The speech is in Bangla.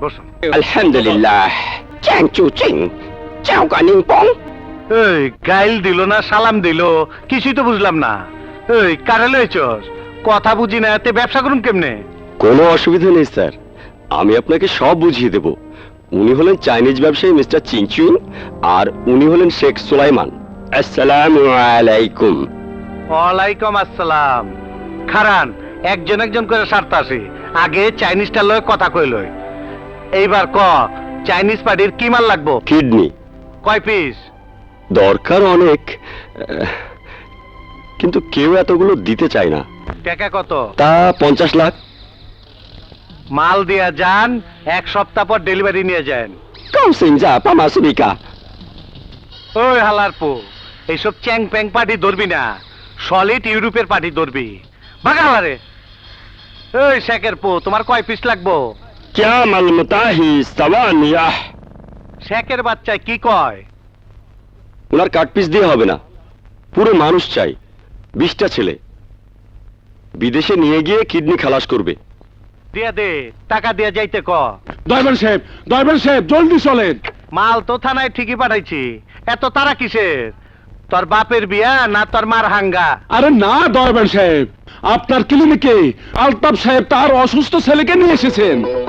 বসুন বসুন আলহামদুলিল্লাহ। চ্যাং চু চিং। চাও কানিং পং। এই গাইল দিল না সালাম দিল কিছুই তো বুঝলাম না। এই কারে লইছস? কথা বুঝি না তে ব্যবসা করুন কেমনে? কোনো অসুবিধা নেই স্যার। আমি আপনাকে সব বুঝিয়ে দেব। উনি হলেন চাইনিজ ব্যবসায়ী মিস্টার চিংচুং আর উনি হলেন শেখ সুলাইমান। আসসালামু আলাইকুম। ওয়ালাইকুম আসসালাম। খারান একজন একজন করে সারতে আসি আগে চাইনিজটা লয় কথা কইলই এইবার ক চাইনিজ পার্টির কি মাল লাগবো? কিডনি। কয় পিস? দরকার অনেক কিন্তু কেউ এতগুলো দিতে চায় না। টাকা কত? তা পঞ্চাশ লাখ। মাল দিয়া যান এক সপ্তাহ পর ডেলিভারি নিয়ে যান। কাউসিং যা পামাসুবিকা ওই হালার পো এইসব চ্যাং প্যাং পার্টি ধরবি না। সলিড ইউরোপের পার্টি ধরবি। বাগা হালারে। ওই শেখের পো তোমার কয় পিস লাগবো? ক্যামাল মুতাহি সাওয়ানিয়াহ শেখের বাচ্চায় কি কয়? ওনার কাটপিস দিয়ে হবে না। পুরো মানুষ চাই। বিশটা ছেলে। বিদেশে নিয়ে গিয়ে কিডনি খালাস করবে। দে টাকা দিয়ে যাইতে ক। সাহেব সাহেব জলদি চলেন। মাল তো থানায় ঠিকই পাঠাইছি। এত তারা কিসের? তোর বাপের বিয়া না তোর মার হাঙ্গা? আরে না দয়বেন সাহেব। আপনার ক্লিনিকে আলতাফ সাহেব তার অসুস্থ ছেলেকে নিয়ে এসেছেন।